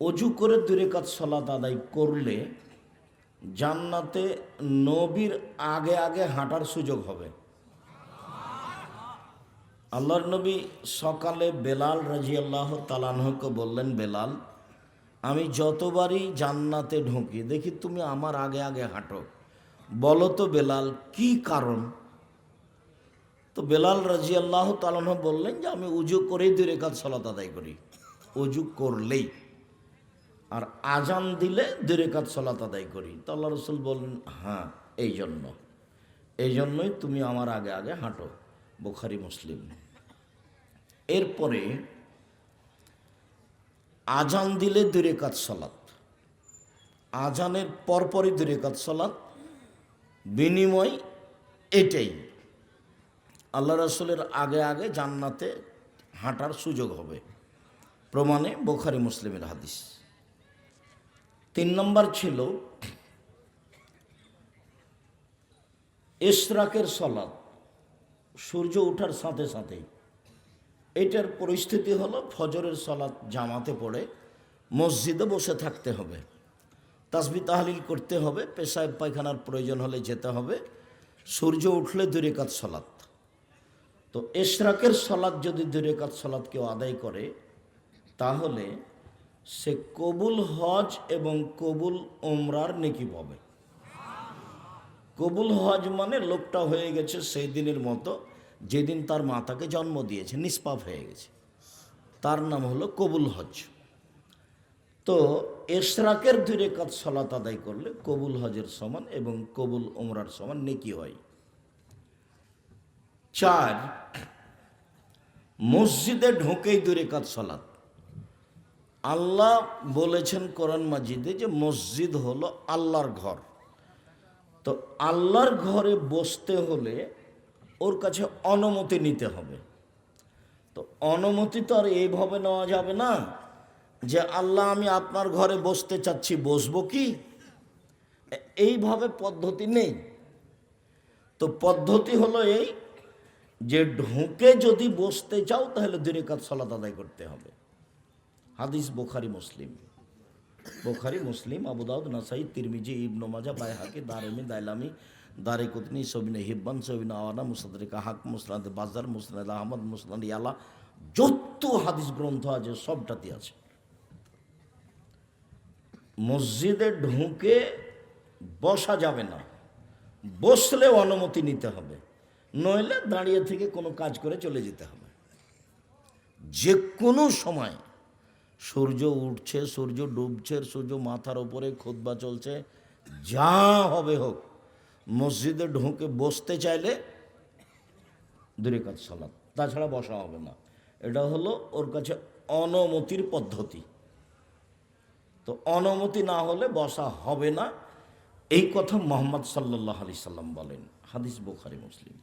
অজু করে দূরে কাজ সলাত আদায় করলে জান্নাতে নবীর আগে আগে হাঁটার সুযোগ হবে। আল্লাহর নবী সকালে বেলাল রাজিয়াল্লাহ তালানহকে বললেন, বেলাল, আমি যতবারই জান্নাতে ঢুকি, দেখি তুমি আমার আগে আগে হাঁটো। বলো তো বেলাল, কি কারণ? তো বেলাল রাজিয়াল্লাহ তালানহ বললেন যে, আমি উজু করেই দূরে কাজ সলাত আদায় করি। উজু করলেই। আর আজান দিলে দূরে কাজ সলাত আদায় করি। তো আল্লাহ রসুল বললেন হ্যাঁ এই জন্য। এই জন্যই তুমি আমার আগে আগে হাঁটো, বুখারি, মুসলিম। এরপরে আজান দিলে দূরে কাজ সলাত। আজানের পরপরই দূরে কাজ সলাত। বিনিময় এটাই। আল্লাহ রসুলের আগে আগে জান্নাতে হাঁটার সুযোগ হবে। প্রমাণে বোখারি, মুসলিমের হাদিস। তিন নম্বর ছিল ইশরাকের সলাদ সূর্য ওঠার সাথে সাথেই। এটার পরিস্থিতি হলো ফজরের সলাদ জামাতে পড়ে, মসজিদে বসে থাকতে হবে। তাসবি তাহলিল করতে হবে পেশায় পায়খানার প্রয়োজন হলে যেতে হবে। সূর্য উঠলে দূরে কাজ তো এশরাকের সলাদ যদি দূরে কাজ কেউ আদায় করে, তাহলে সে কবুল হজ এবং কবুল ওমরার নেকি পাবে। কবুল হজ মানে লোকটা হয়ে গেছে সেই দিনের মতো, যেদিন তার মাতাকে জন্ম দিয়েছে, নিষ্পাপ হয়ে গেছে। তার নাম হলো কবুল হজ। তো এশরাকের দূরে কাজ সলাত আদায় করলে কবুল হজের সমান এবং কবুল ওমরার সমান নেকি হয়। চার, মসজিদে ঢোকেই দূরে কাজ সলাত। আল্লাহ বলেছেন কোরআন মাজিদে যে মসজিদ হলো আল্লাহর ঘর। তো আল্লাহর ঘরে বসতে হলে ওর কাছে অনুমতি নিতে হবে। তো অনুমতি তো আর এইভাবে নেওয়া যাবে না যে, আল্লাহ, আমি আপনার ঘরে বসতে চাচ্ছি, বসবো কি? এইভাবে পদ্ধতি নেই। তো পদ্ধতি হলো এই যে, ঢুকে যদি বসতে চাও, তাহলে দূরে কাজ সলাত আদায় করতে হবে। হাদিস বোখারি, মুসলিম। বোখারি, মুসলিম আবুদাউদ নাসাই, তিরমিজি, ইবনু মাজা বাইহাকি, দারেমি, দাইলামি দারে কুতনি সবিনে হিব্বান, সবিনে আওয়ানা মুসাদরিকা হাক, মুসনাদ বাজার মুসনাদ আহমদ, মুসনাদ ইয়ালা, যত হাদিস গ্রন্থ আছে সবটাতে আছে। মসজিদে ঢুকে বসা যাবে না। বসলে অনুমতি নিতে হবে। নইলে দাঁড়িয়ে থেকে কোনো কাজ করে চলে যেতে হবে। যে কোনো সময় সূর্য উঠছে, সূর্য ডুবছে, সূর্য মাথার উপরে খুতবা চলছে। যা হবে হোক, মসজিদে ঢুকে বসতে চাইলে দূরে কাজ সালাত, তাছাড়া বসা হবে না। এটা হলো ওর কাছে অনুমতির পদ্ধতি। তো অনুমতি না হলে বসা হবে না। এই কথা মোহাম্মদ সাল্লাহ আলি সাল্লাম বলেন, হাদিস বুখারি, মুসলিম।